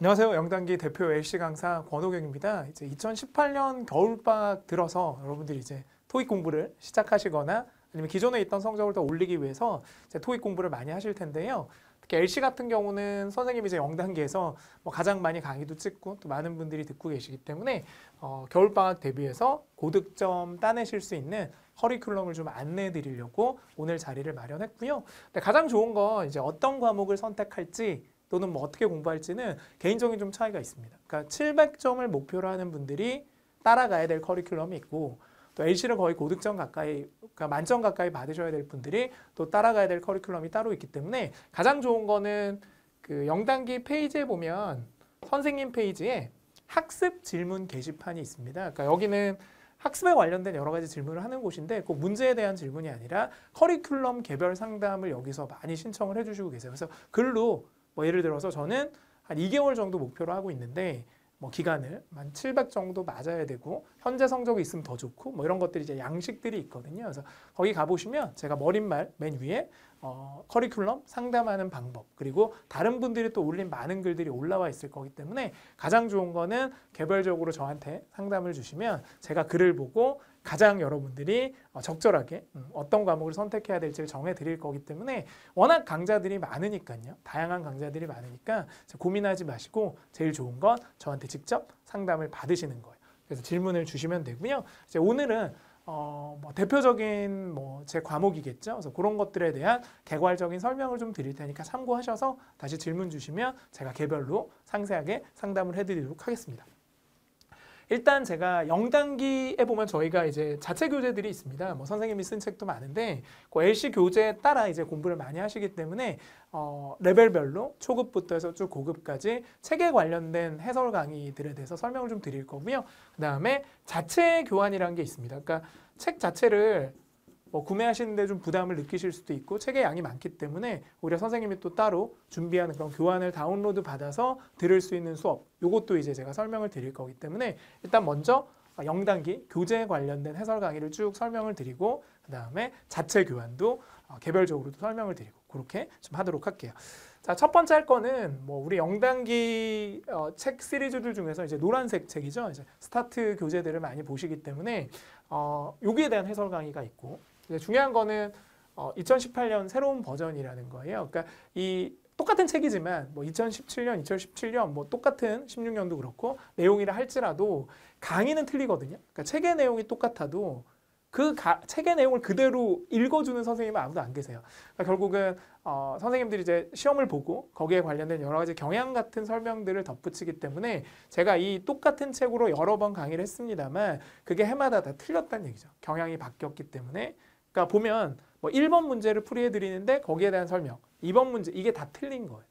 안녕하세요. 영단기 대표 LC 강사 권호경입니다. 이제 2018년 겨울방학 들어서 여러분들이 이제 토익 공부를 시작하시거나 아니면 기존에 있던 성적을 더 올리기 위해서 이제 토익 공부를 많이 하실 텐데요. 특히 LC 같은 경우는 선생님이 이제 영단기에서 뭐 가장 많이 강의도 찍고 또 많은 분들이 듣고 계시기 때문에 어, 겨울방학 대비해서 고득점 따내실 수 있는 커리큘럼을 좀 안내해 드리려고 오늘 자리를 마련했고요. 근데 가장 좋은 건 이제 어떤 과목을 선택할지 또는 뭐 어떻게 공부할지는 개인적인 좀 차이가 있습니다. 그러니까 700점을 목표로 하는 분들이 따라가야 될 커리큘럼이 있고 또 LC를 거의 고득점 가까이, 그러니까 만점 가까이 받으셔야 될 분들이 또 따라가야 될 커리큘럼이 따로 있기 때문에 가장 좋은 거는 그 영단기 페이지에 보면 선생님 페이지에 학습 질문 게시판이 있습니다. 그러니까 여기는 학습에 관련된 여러 가지 질문을 하는 곳인데 꼭 문제에 대한 질문이 아니라 커리큘럼 개별 상담을 여기서 많이 신청을 해주시고 계세요. 그래서 글로 뭐 예를 들어서 저는 한 2개월 정도 목표로 하고 있는데 뭐 기간을 한700 정도 맞아야 되고 현재 성적이 있으면 더 좋고 뭐 이런 것들이 이제 양식들이 있거든요. 그래서 거기 가보시면 제가 머릿말 맨 위에 어, 커리큘럼 상담하는 방법 그리고 다른 분들이 또 올린 많은 글들이 올라와 있을 거기 때문에 가장 좋은 거는 개별적으로 저한테 상담을 주시면 제가 글을 보고 가장 여러분들이 어, 적절하게 음, 어떤 과목을 선택해야 될지를 정해 드릴 거기 때문에 워낙 강좌들이 많으니까요. 다양한 강좌들이 많으니까 고민하지 마시고 제일 좋은 건 저한테 직접 상담을 받으시는 거예요. 그래서 질문을 주시면 되고요. 이제 오늘은 어, 뭐 대표적인 뭐 제 과목이겠죠. 그래서 그런 것들에 대한 개괄적인 설명을 좀 드릴 테니까 참고하셔서 다시 질문 주시면 제가 개별로 상세하게 상담을 해드리도록 하겠습니다. 일단 제가 영단기에 보면 저희가 이제 자체 교재들이 있습니다. 뭐 선생님이 쓴 책도 많은데 그 LC 교재에 따라 이제 공부를 많이 하시기 때문에 어, 레벨별로 초급부터 해서 쭉 고급까지 책에 관련된 해설 강의들에 대해서 설명을 좀 드릴 거고요. 그 다음에 자체 교환이라는 게 있습니다. 그러니까 책 자체를 뭐 구매하시는데 좀 부담을 느끼실 수도 있고 책의 양이 많기 때문에 오히려 선생님이 또 따로 준비하는 그런 교환을 다운로드 받아서 들을 수 있는 수업 요것도 이제 제가 설명을 드릴 거기 때문에 일단 먼저 영단기 교재에 관련된 해설 강의를 쭉 설명을 드리고 그 다음에 자체 교환도 어, 개별적으로도 설명을 드리고 그렇게 좀 하도록 할게요. 자, 첫 번째 할 거는 뭐 우리 영단기 어, 책 시리즈들 중에서 이제 노란색 책이죠. 이제 스타트 교재들을 많이 보시기 때문에 어, 여기에 대한 해설 강의가 있고 중요한 거는 어, 2018년 새로운 버전이라는 거예요. 그러니까 이 똑같은 책이지만 뭐 2017년, 2017년 뭐 똑같은 16년도 그렇고 내용이라 할지라도 강의는 틀리거든요. 그러니까 책의 내용이 똑같아도 그 가, 책의 내용을 그대로 읽어주는 선생님은 아무도 안 계세요. 그러니까 결국은 어, 선생님들이 이제 시험을 보고 거기에 관련된 여러 가지 경향 같은 설명들을 덧붙이기 때문에 제가 이 똑같은 책으로 여러 번 강의를 했습니다만 그게 해마다 다 틀렸다는 얘기죠. 경향이 바뀌었기 때문에 그러니까 보면 뭐 1번 문제를 풀이해 드리는데 거기에 대한 설명, 2번 문제 이게 다 틀린 거예요.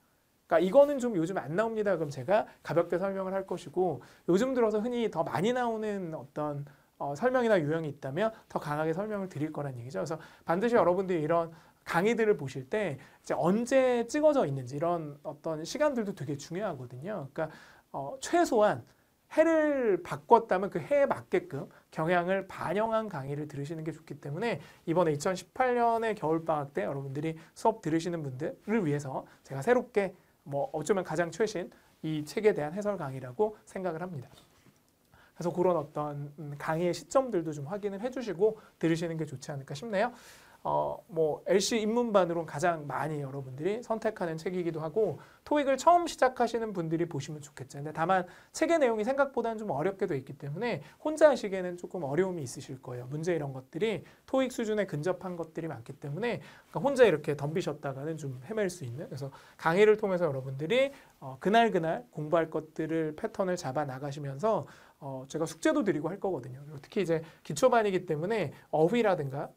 그러니까 이거는 좀 요즘 안 나옵니다. 그럼 제가 가볍게 설명을 할 것이고 요즘 들어서 흔히 더 많이 나오는 어떤 어, 설명이나 유형이 있다면 더 강하게 설명을 드릴 거란 얘기죠. 그래서 반드시 여러분들이 이런 강의들을 보실 때 이제 언제 찍어져 있는지 이런 어떤 시간들도 되게 중요하거든요. 그러니까 어, 최소한 해를 바꿨다면 그 해에 맞게끔 경향을 반영한 강의를 들으시는 게 좋기 때문에 이번에 2018년의 겨울방학 때 여러분들이 수업 들으시는 분들을 위해서 제가 새롭게 뭐 어쩌면 가장 최신 이 책에 대한 해설 강의라고 생각을 합니다. 그래서 그런 어떤 음, 강의의 시점들도 좀 확인을 해주시고 들으시는 게 좋지 않을까 싶네요. 어, 뭐 LC 입문반으로 가장 많이 여러분들이 선택하는 책이기도 하고 토익을 처음 시작하시는 분들이 보시면 좋겠죠. 근데 다만 책의 내용이 생각보다는 좀 어렵게 돼 있기 때문에 혼자 하시기에는 조금 어려움이 있으실 거예요. 문제 이런 것들이 토익 수준에 근접한 것들이 많기 때문에 그러니까 혼자 이렇게 덤비셨다가는 좀 헤맬 수 있는 그래서 강의를 통해서 여러분들이 어, 그날 그날 공부할 것들을 패턴을 잡아 나가시면서 어, 제가 숙제도 드리고 할 거거든요. 특히 이제 기초반이기 때문에 어휘라든가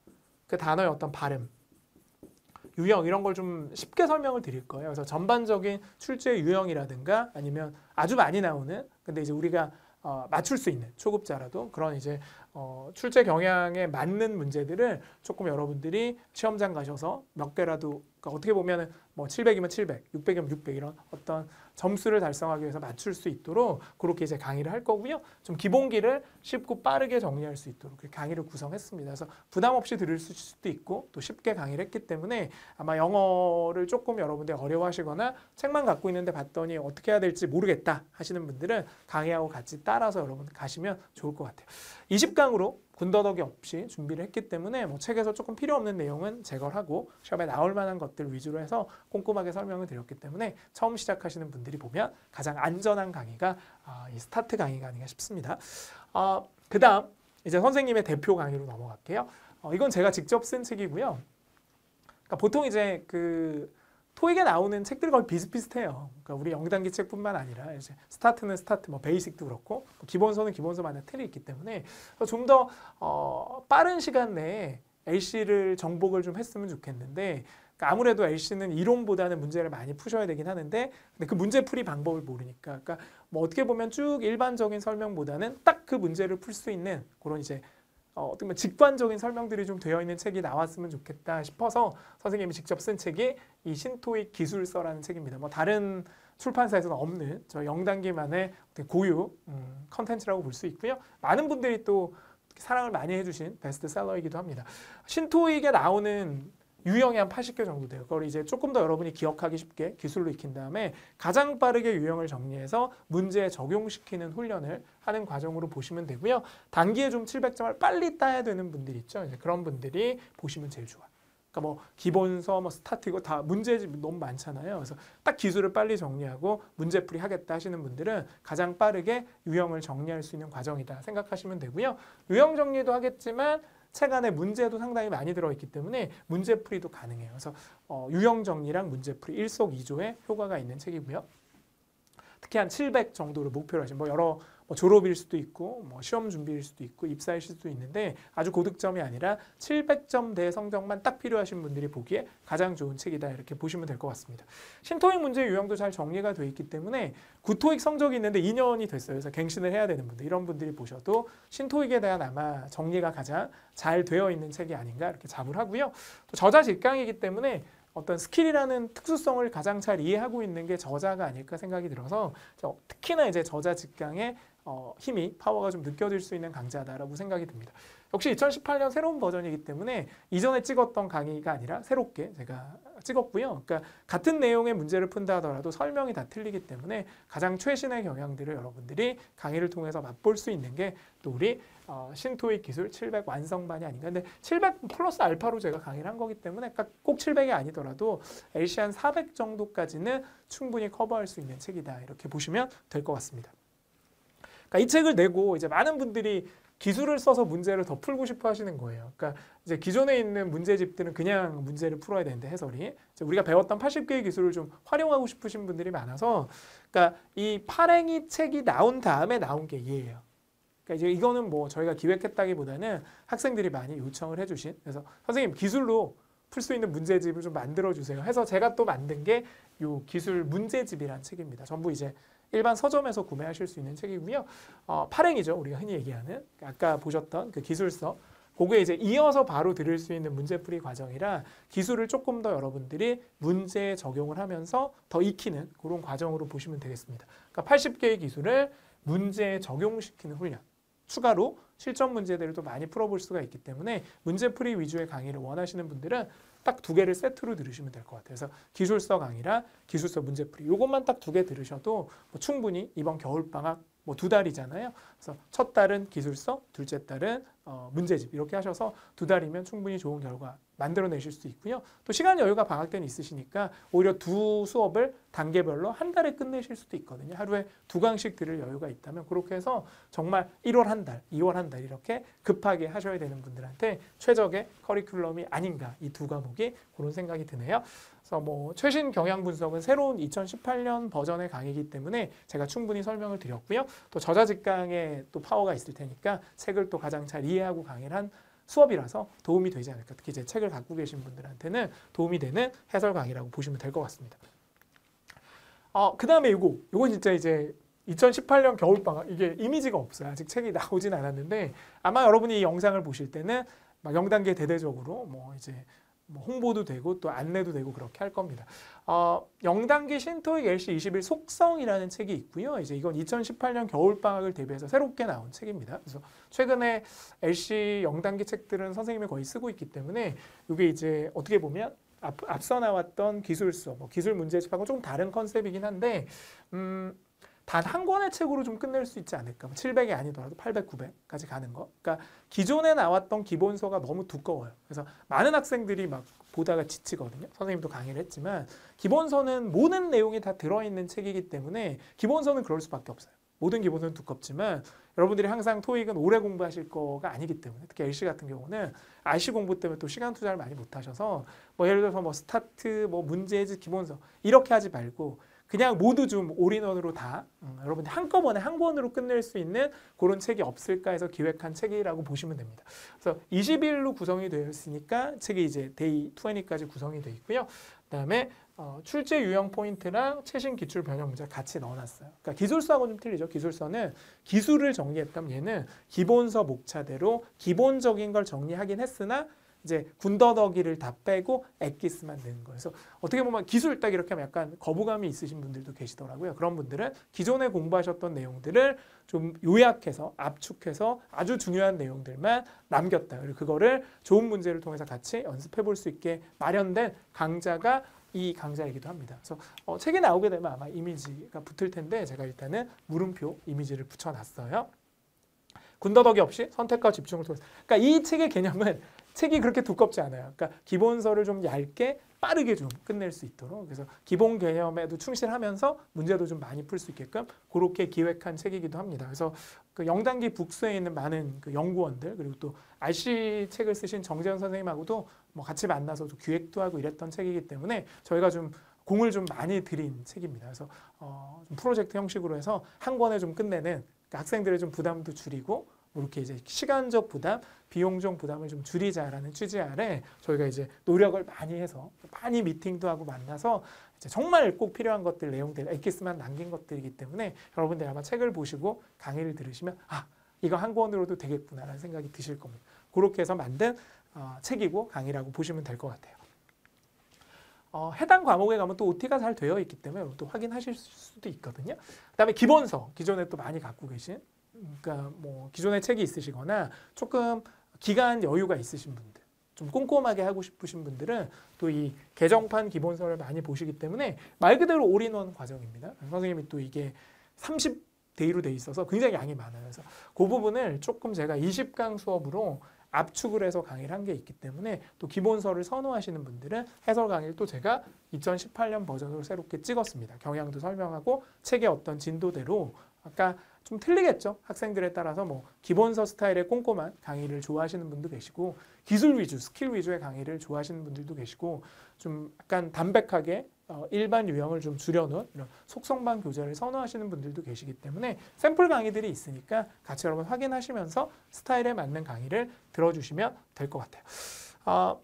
그 단어의 어떤 발음, 유형 이런 걸 좀 쉽게 설명을 드릴 거예요. 그래서 전반적인 출제 유형이라든가 아니면 아주 많이 나오는 근데 이제 우리가 어, 맞출 수 있는 초급자라도 그런 이제 어, 출제 경향에 맞는 문제들을 조금 여러분들이 시험장 가셔서 몇 개라도 그러니까 어떻게 보면은 뭐 700이면 700, 600이면 600 이런 어떤 점수를 달성하기 위해서 맞출 수 있도록 그렇게 이제 강의를 할 거고요. 좀 기본기를 쉽고 빠르게 정리할 수 있도록 강의를 구성했습니다. 그래서 부담 없이 들을 수도 있고 또 쉽게 강의를 했기 때문에 아마 영어를 조금 여러분들 어려워하시거나 책만 갖고 있는데 봤더니 어떻게 해야 될지 모르겠다 하시는 분들은 강의하고 같이 따라서 여러분 가시면 좋을 것 같아요. 20강으로 군더더기 없이 준비를 했기 때문에 뭐 책에서 조금 필요 없는 내용은 제거를 하고 시험에 나올 만한 것들 위주로 해서 꼼꼼하게 설명을 드렸기 때문에 처음 시작하시는 분들이 보면 가장 안전한 강의가 아, 이 스타트 강의가 아닌가 싶습니다. 아, 그 다음 이제 선생님의 대표 강의로 넘어갈게요. 어, 이건 제가 직접 쓴 책이고요. 그러니까 보통 이제 그 토익에 나오는 책들 거의 비슷비슷해요. 그러니까 우리 영단기 책뿐만 아니라 이제 스타트는 스타트, 뭐 베이직도 그렇고 뭐 기본서는 기본서만의 틀이 있기 때문에 좀더 어, 빠른 시간 내에 LC를 정복을 좀 했으면 좋겠는데 그러니까 아무래도 LC는 이론보다는 문제를 많이 푸셔야 되긴 하는데 근데 그 문제 풀이 방법을 모르니까 그러니까 뭐 어떻게 보면 쭉 일반적인 설명보다는 딱 그 문제를 풀 수 있는 그런 이제 어, 어떻게 보면 직관적인 설명들이 좀 되어 있는 책이 나왔으면 좋겠다 싶어서 선생님이 직접 쓴 책이 이 신토익 기술서라는 책입니다. 뭐 다른 출판사에서는 없는 저 영단기만의 고유 음, 컨텐츠라고 볼 수 있고요. 많은 분들이 또 사랑을 많이 해주신 베스트셀러이기도 합니다. 신토익에 나오는 유형이 한 80개 정도 돼요. 그걸 이제 조금 더 여러분이 기억하기 쉽게 기술로 익힌 다음에 가장 빠르게 유형을 정리해서 문제에 적용시키는 훈련을 하는 과정으로 보시면 되고요. 단기에 좀 700점을 빨리 따야 되는 분들 있죠. 이제 그런 분들이 보시면 제일 좋아요. 그러니까 뭐 기본서, 뭐 스타트 이거 다 문제집 너무 많잖아요. 그래서 딱 기술을 빨리 정리하고 문제풀이 하겠다 하시는 분들은 가장 빠르게 유형을 정리할 수 있는 과정이다 생각하시면 되고요. 유형 정리도 하겠지만 책 안에 문제도 상당히 많이 들어있기 때문에 문제풀이도 가능해요. 그래서 어, 유형 정리랑 문제풀이 일석이조의 효과가 있는 책이고요. 특히 한 700 정도를 목표로 하신 뭐 여러 뭐 졸업일 수도 있고 뭐 시험 준비일 수도 있고 입사일 수도 있는데 아주 고득점이 아니라 700점대 성적만 딱 필요하신 분들이 보기에 가장 좋은 책이다 이렇게 보시면 될 것 같습니다. 신토익 문제 유형도 잘 정리가 되어 있기 때문에 구토익 성적이 있는데 2년이 됐어요. 그래서 갱신을 해야 되는 분들 이런 분들이 보셔도 신토익에 대한 아마 정리가 가장 잘 되어 있는 책이 아닌가 이렇게 자부를 하고요. 또 저자 직강이기 때문에 어떤 스킬이라는 특수성을 가장 잘 이해하고 있는 게 저자가 아닐까 생각이 들어서 특히나 이제 저자 직강의 어, 힘이 파워가 좀 느껴질 수 있는 강좌다라고 생각이 듭니다. 역시 2018년 새로운 버전이기 때문에 이전에 찍었던 강의가 아니라 새롭게 제가 찍었고요. 그러니까 같은 내용의 문제를 푼다 하더라도 설명이 다 틀리기 때문에 가장 최신의 경향들을 여러분들이 강의를 통해서 맛볼 수 있는 게 또 우리 어, 신토익 기술 700 완성반이 아닌가. 근데 700 플러스 알파로 제가 강의를 한 거기 때문에 그러니까 꼭 700이 아니더라도 LC한 400 정도까지는 충분히 커버할 수 있는 책이다. 이렇게 보시면 될 것 같습니다. 그러니까 이 책을 내고 이제 많은 분들이 기술을 써서 문제를 더 풀고 싶어 하시는 거예요. 그러니까 이제 기존에 있는 문제집들은 그냥 문제를 풀어야 되는데 해설이 우리가 배웠던 80개의 기술을 좀 활용하고 싶으신 분들이 많아서 그러니까 이 파랭이 책이 나온 다음에 나온 게 이해예요. 그러니까 이제 이거는 뭐 저희가 기획했다기보다는 학생들이 많이 요청을 해주신 그래서 선생님 기술로 풀 수 있는 문제집을 좀 만들어 주세요. 해서 제가 또 만든 게 요 기술 문제집이란 책입니다. 전부 이제 일반 서점에서 구매하실 수 있는 책이고요. 어, 파랭이죠. 우리가 흔히 얘기하는 아까 보셨던 그 기술서. 그거에 이제 이어서 바로 들을 수 있는 문제풀이 과정이라 기술을 조금 더 여러분들이 문제에 적용을 하면서 더 익히는 그런 과정으로 보시면 되겠습니다. 그러니까 80개의 기술을 문제에 적용시키는 훈련. 추가로 실전 문제들을 또 많이 풀어볼 수가 있기 때문에 문제풀이 위주의 강의를 원하시는 분들은 딱 두 개를 세트로 들으시면 될 것 같아요. 그래서 기술서 강의랑 기술서 문제풀이 이것만 딱 두 개 들으셔도 뭐 충분히 이번 겨울방학 뭐 두 달이잖아요. 그래서 첫 달은 기술서, 둘째 달은 어, 문제집 이렇게 하셔서 두 달이면 충분히 좋은 결과 만들어내실 수 있고요. 또 시간 여유가 방학 때는 있으시니까 오히려 두 수업을 단계별로 한 달에 끝내실 수도 있거든요. 하루에 두 강씩 들을 여유가 있다면 그렇게 해서 정말 1월 한 달, 2월 한 달 이렇게 급하게 하셔야 되는 분들한테 최적의 커리큘럼이 아닌가 이 두 과목이 그런 생각이 드네요. 그래서 뭐 최신 경향 분석은 새로운 2018년 버전의 강의이기 때문에 제가 충분히 설명을 드렸고요. 또 저자 직강에 또 파워가 있을 테니까 책을 또 가장 잘 이해하고 강의를 한 수업이라서 도움이 되지 않을까. 특히 이제 책을 갖고 계신 분들한테는 도움이 되는 해설 강의라고 보시면 될 것 같습니다. 어, 그 다음에 이거, 이건 진짜 이제 2018년 겨울방학, 이게 이미지가 없어요. 아직 책이 나오진 않았는데 아마 여러분이 이 영상을 보실 때는 막 영단계 대대적으로 뭐 이제 뭐 홍보도 되고 또 안내도 되고 그렇게 할 겁니다. 어, 영단기 신토익 LC 21 속성이라는 책이 있고요. 이제 이건 2018년 겨울 방학을 대비해서 새롭게 나온 책입니다. 그래서 최근에 LC 영단기 책들은 선생님이 거의 쓰고 있기 때문에 이게 이제 어떻게 보면 앞, 앞서 나왔던 기술서, 뭐 기술 문제집하고 좀 다른 컨셉이긴 한데 음, 단 한 권의 책으로 좀 끝낼 수 있지 않을까. 700이 뭐 아니더라도 800, 900까지 가는 거. 그러니까 기존에 나왔던 기본서가 너무 두꺼워요. 그래서 많은 학생들이 막 보다가 지치거든요. 선생님도 강의를 했지만 기본서는 모든 내용이 다 들어있는 책이기 때문에 기본서는 그럴 수밖에 없어요. 모든 기본서는 두껍지만 여러분들이 항상 토익은 오래 공부하실 거가 아니기 때문에 특히 LC 같은 경우는 RC 공부 때문에 또 시간 투자를 많이 못 하셔서 뭐 예를 들어서 뭐 스타트 뭐 문제집 기본서 이렇게 하지 말고 그냥 모두 좀 올인원으로 다 음, 여러분들 한꺼번에 한 권으로 끝낼 수 있는 그런 책이 없을까 해서 기획한 책이라고 보시면 됩니다. 그래서 20일로 구성이 되어 있으니까 책이 이제 데이 20까지 구성이 되어 있고요. 그다음에 어, 출제 유형 포인트랑 최신 기출 변형 문제 같이 넣어놨어요. 그러니까 기술서하고는 좀 틀리죠. 기술서는 기술을 정리했다면 얘는 기본서 목차대로 기본적인 걸 정리하긴 했으나 이제 군더더기를 다 빼고 엑기스만 넣는 거예요. 그래서 어떻게 보면 기술 딱 이렇게 하면 약간 거부감이 있으신 분들도 계시더라고요. 그런 분들은 기존에 공부하셨던 내용들을 좀 요약해서 압축해서 아주 중요한 내용들만 남겼다. 그리고 그거를 좋은 문제를 통해서 같이 연습해 볼 수 있게 마련된 강좌가 이 강좌이기도 합니다. 그래서 어, 책에 나오게 되면 아마 이미지가 붙을 텐데 제가 일단은 물음표 이미지를 붙여놨어요. 군더더기 없이 선택과 집중을 통해서. 그러니까 이 책의 개념은 책이 그렇게 두껍지 않아요. 그러니까 기본서를 좀 얇게 빠르게 좀 끝낼 수 있도록 그래서 기본 개념에도 충실하면서 문제도 좀 많이 풀 수 있게끔 그렇게 기획한 책이기도 합니다. 그래서 그 영단기 북스에 있는 많은 그 연구원들 그리고 또 RC 책을 쓰신 정재현 선생님하고도 뭐 같이 만나서 기획도 하고 이랬던 책이기 때문에 저희가 좀 공을 좀 많이 들인 책입니다. 그래서 어, 좀 프로젝트 형식으로 해서 한 권에 좀 끝내는 그러니까 학생들의 좀 부담도 줄이고 뭐 이렇게 이제 시간적 부담, 비용적 부담을 좀 줄이자라는 취지 아래 저희가 이제 노력을 많이 해서 많이 미팅도 하고 만나서 정말 꼭 필요한 것들 내용들 엑기스만 남긴 것들이기 때문에 여러분들 아마 책을 보시고 강의를 들으시면 아 이거 한 권으로도 되겠구나라는 생각이 드실 겁니다. 그렇게 해서 만든 어, 책이고 강의라고 보시면 될 것 같아요. 어, 해당 과목에 가면 또 OT가 잘 되어 있기 때문에 또 확인하실 수도 있거든요. 그 다음에 기본서 기존에 또 많이 갖고 계신 그러니까 뭐 기존에 책이 있으시거나 조금 기간 여유가 있으신 분들, 좀 꼼꼼하게 하고 싶으신 분들은 또 이 개정판 기본서를 많이 보시기 때문에 말 그대로 올인원 과정입니다. 선생님이 또 이게 30대이로 돼 있어서 굉장히 양이 많아요. 그래서 그 부분을 조금 제가 20강 수업으로 압축을 해서 강의를 한 게 있기 때문에 또 기본서를 선호하시는 분들은 해설 강의를 또 제가 2018년 버전으로 새롭게 찍었습니다. 경향도 설명하고 책의 어떤 진도대로 아까 좀 틀리겠죠. 학생들에 따라서 뭐 기본서 스타일의 꼼꼼한 강의를 좋아하시는 분도 계시고 기술 위주, 스킬 위주의 강의를 좋아하시는 분들도 계시고 좀 약간 담백하게 어, 일반 유형을 좀 줄여놓은 이런 속성반 교재를 선호하시는 분들도 계시기 때문에 샘플 강의들이 있으니까 같이 여러분 확인하시면서 스타일에 맞는 강의를 들어주시면 될 것 같아요. 어,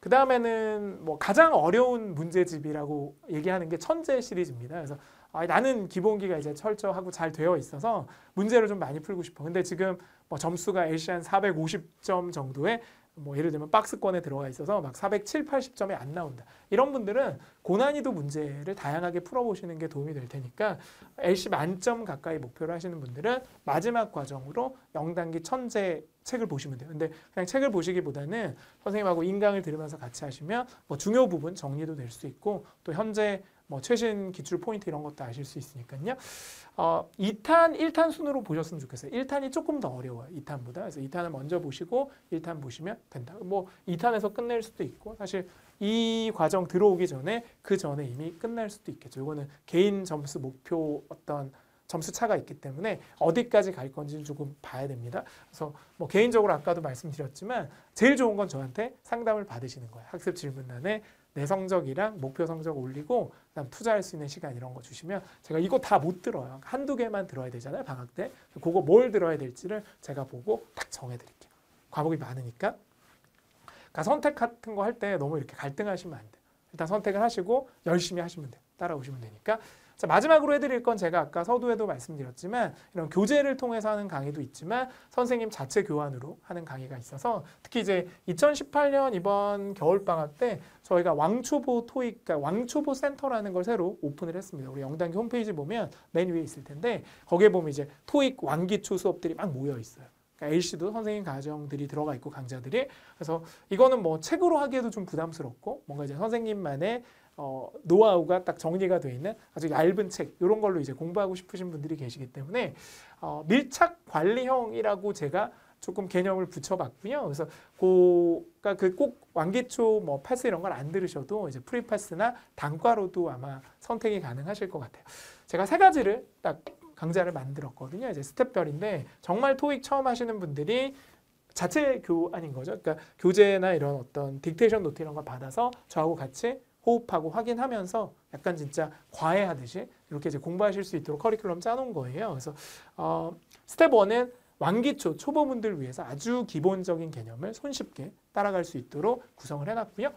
그 다음에는 뭐 가장 어려운 문제집이라고 얘기하는 게 천재 시리즈입니다. 그래서 아, 나는 기본기가 이제 철저하고 잘 되어 있어서 문제를 좀 많이 풀고 싶어. 근데 지금 뭐 점수가 LC한 450점 정도의 뭐 예를 들면 박스권에 들어가 있어서 막 407, 80점이 안 나온다. 이런 분들은 고난이도 문제를 다양하게 풀어보시는 게 도움이 될 테니까 LC 만점 가까이 목표를 하시는 분들은 마지막 과정으로 영단기 천재 책을 보시면 돼요. 근데 그냥 책을 보시기보다는 선생님하고 인강을 들으면서 같이 하시면 뭐 중요 부분 정리도 될 수 있고 또 현재 뭐 최신 기출 포인트 이런 것도 아실 수 있으니까요. 어, 2탄, 1탄 순으로 보셨으면 좋겠어요. 1탄이 조금 더 어려워요. 2탄보다. 그래서 2탄을 먼저 보시고 1탄 보시면 된다. 뭐 2탄에서 끝낼 수도 있고 사실 이 과정 들어오기 전에 그 전에 이미 끝날 수도 있겠죠. 이거는 개인 점수 목표 어떤 점수 차가 있기 때문에 어디까지 갈 건지는 조금 봐야 됩니다. 그래서 뭐 개인적으로 아까도 말씀드렸지만 제일 좋은 건 저한테 상담을 받으시는 거예요. 학습 질문란에 내 성적이랑 목표 성적 올리고 그다음 투자할 수 있는 시간 이런 거 주시면 제가 이거 다 못 들어요. 한두 개만 들어야 되잖아요. 방학 때. 그거 뭘 들어야 될지를 제가 보고 딱 정해 드릴게요. 과목이 많으니까. 그러니까 선택 같은 거 할 때 너무 이렇게 갈등하시면 안 돼요. 일단 선택을 하시고 열심히 하시면 돼요. 따라오시면 되니까 자, 마지막으로 해드릴 건 제가 아까 서두에도 말씀드렸지만 이런 교재를 통해서 하는 강의도 있지만 선생님 자체 교환으로 하는 강의가 있어서 특히 이제 2018년 이번 겨울방학 때 저희가 왕초보 토익, 그러니까 왕초보 센터라는 걸 새로 오픈을 했습니다. 우리 영단기 홈페이지 보면 맨 위에 있을 텐데 거기에 보면 이제 토익 왕기초 수업들이 막 모여 있어요. 그러니까 L씨도 선생님 과정들이 들어가 있고 강좌들이 그래서 이거는 뭐 책으로 하기에도 좀 부담스럽고 뭔가 이제 선생님만의 어, 노하우가 딱 정리가 되어 있는 아주 얇은 책 이런 걸로 이제 공부하고 싶으신 분들이 계시기 때문에 어, 밀착 관리형이라고 제가 조금 개념을 붙여봤고요. 그래서 고가 그 꼭 완기초 뭐 패스 이런 걸 안 들으셔도 이제 프리패스나 단과로도 아마 선택이 가능하실 것 같아요. 제가 세 가지를 딱 강좌를 만들었거든요. 이제 스텝별인데 정말 토익 처음 하시는 분들이 자체 교환인 거죠. 그러니까 교재나 이런 어떤 딕테이션 노트 이런 걸 받아서 저하고 같이 호흡하고 확인하면서 약간 진짜 과외하듯이 이렇게 이제 공부하실 수 있도록 커리큘럼 짜놓은 거예요. 그래서 어, 스텝 1은 완기초 초보분들 위해서 아주 기본적인 개념을 손쉽게 따라갈 수 있도록 구성을 해놨고요.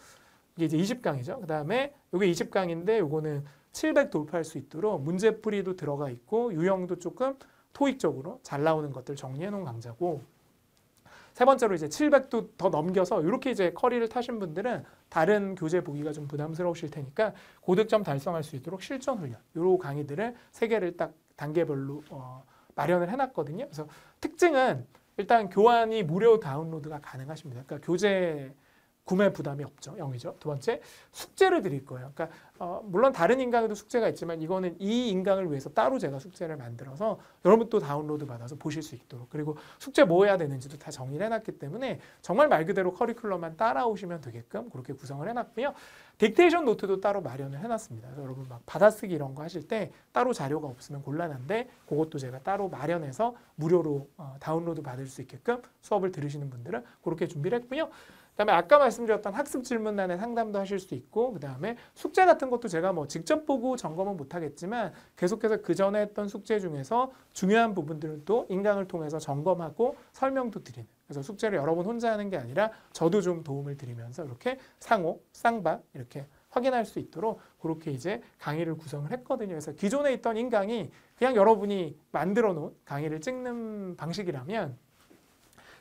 이게 이제 20강이죠. 그 다음에 이게 20강인데 요거는 700 돌파할 수 있도록 문제풀이도 들어가 있고 유형도 조금 토익적으로 잘 나오는 것들 정리해 놓은 강좌고 세 번째로 이제 700도 더 넘겨서 이렇게 이제 커리를 타신 분들은 다른 교재 보기가 좀 부담스러우실 테니까 고득점 달성할 수 있도록 실전 훈련 요 강의들을 세 개를 딱 단계별로 어, 마련을 해놨거든요. 그래서 특징은 일단 교환이 무료 다운로드가 가능하십니다. 그러니까 교재 구매 부담이 없죠. 0이죠. 두 번째, 숙제를 드릴 거예요. 그러니까 어, 물론 다른 인강에도 숙제가 있지만 이거는 이 인강을 위해서 따로 제가 숙제를 만들어서 여러분 또 다운로드 받아서 보실 수 있도록 그리고 숙제 뭐 해야 되는지도 다 정리를 해놨기 때문에 정말 말 그대로 커리큘럼만 따라오시면 되게끔 그렇게 구성을 해놨고요. 딕테이션 노트도 따로 마련을 해놨습니다. 여러분 막 받아쓰기 이런 거 하실 때 따로 자료가 없으면 곤란한데 그것도 제가 따로 마련해서 무료로 어, 다운로드 받을 수 있게끔 수업을 들으시는 분들은 그렇게 준비를 했고요. 그다음에 아까 말씀드렸던 학습 질문란에 상담도 하실 수 있고 그다음에 숙제 같은 것도 제가 뭐 직접 보고 점검은 못 하겠지만 계속해서 그 전에 했던 숙제 중에서 중요한 부분들은 또 인강을 통해서 점검하고 설명도 드리는 그래서 숙제를 여러 번 혼자 하는 게 아니라 저도 좀 도움을 드리면서 이렇게 상호 쌍방 이렇게 확인할 수 있도록 그렇게 이제 강의를 구성을 했거든요. 그래서 기존에 있던 인강이 그냥 여러분이 만들어 놓은 강의를 찍는 방식이라면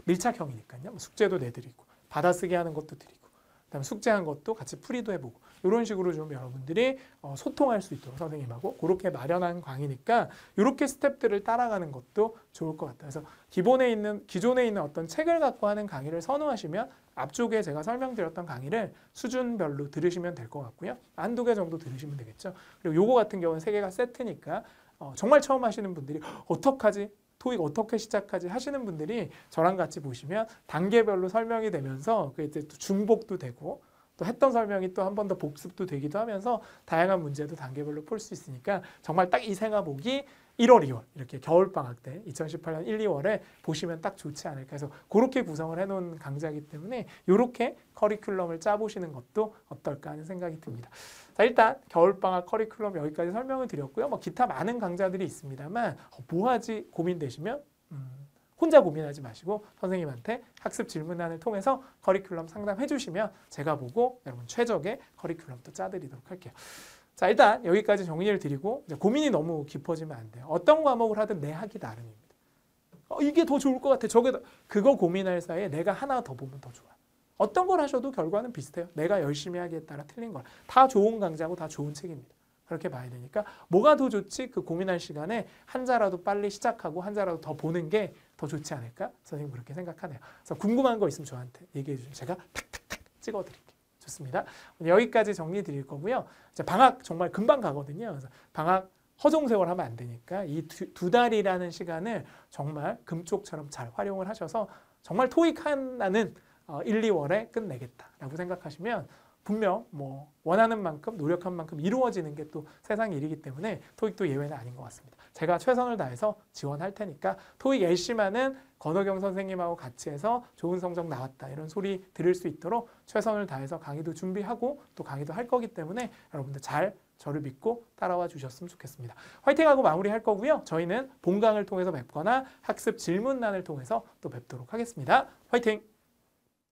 밀착형이니까요. 뭐 숙제도 내드리고 받아쓰기 하는 것도 드리고 그다음에 숙제한 것도 같이 풀이도 해보고 이런 식으로 좀 여러분들이 어, 소통할 수 있도록 선생님하고 그렇게 마련한 강의니까 이렇게 스텝들을 따라가는 것도 좋을 것 같아요. 그래서 기본에 있는 기존에 있는 어떤 책을 갖고 하는 강의를 선호하시면 앞쪽에 제가 설명드렸던 강의를 수준별로 들으시면 될 것 같고요. 한두 개 정도 들으시면 되겠죠. 그리고 요거 같은 경우는 세 개가 세트니까 어, 정말 처음 하시는 분들이 어떡하지? 토익 어떻게 시작하지 하시는 분들이 저랑 같이 보시면 단계별로 설명이 되면서 그 이제 또 중복도 되고 또 했던 설명이 또 한 번 더 복습도 되기도 하면서 다양한 문제도 단계별로 풀 수 있으니까 정말 딱 이 생화복이 1월, 2월 이렇게 겨울방학 때 2018년 1, 2월에 보시면 딱 좋지 않을까 해서 그렇게 구성을 해놓은 강좌이기 때문에 이렇게 커리큘럼을 짜보시는 것도 어떨까 하는 생각이 듭니다. 자 일단 겨울방학 커리큘럼 여기까지 설명을 드렸고요. 뭐 기타 많은 강좌들이 있습니다만 어, 뭐하지 고민되시면 음, 혼자 고민하지 마시고 선생님한테 학습 질문란을 통해서 커리큘럼 상담해 주시면 제가 보고 여러분 최적의 커리큘럼도 짜드리도록 할게요. 자 일단 여기까지 정리를 드리고 고민이 너무 깊어지면 안 돼요. 어떤 과목을 하든 내 하기 나름입니다. 어, 이게 더 좋을 것 같아. 저게 더, 그거 고민할 사이에 내가 하나 더 보면 더 좋아. 어떤 걸 하셔도 결과는 비슷해요. 내가 열심히 하기에 따라 틀린 거라. 다 좋은 강좌고 다 좋은 책입니다. 그렇게 봐야 되니까 뭐가 더 좋지? 그 고민할 시간에 한 자라도 빨리 시작하고 한 자라도 더 보는 게 더 좋지 않을까? 선생님 그렇게 생각하네요. 그래서 궁금한 거 있으면 저한테 얘기해 주시면 제가 탁탁탁 찍어 드릴게요. 좋습니다. 여기까지 정리 드릴 거고요. 이제 방학 정말 금방 가거든요. 그래서 방학 허종세월 하면 안 되니까 이 두 달이라는 시간을 정말 금쪽처럼 잘 활용을 하셔서 정말 토익 하나는 1, 2월에 끝내겠다라고 생각하시면 분명 뭐 원하는 만큼 노력한 만큼 이루어지는 게 또 세상 일이기 때문에 토익도 예외는 아닌 것 같습니다. 제가 최선을 다해서 지원할 테니까 토익 열심하는 권호경 선생님하고 같이 해서 좋은 성적 나왔다 이런 소리 들을 수 있도록 최선을 다해서 강의도 준비하고 또 강의도 할 거기 때문에 여러분들 잘 저를 믿고 따라와 주셨으면 좋겠습니다. 화이팅하고 마무리할 거고요. 저희는 본강을 통해서 뵙거나 학습 질문란을 통해서 또 뵙도록 하겠습니다. 화이팅!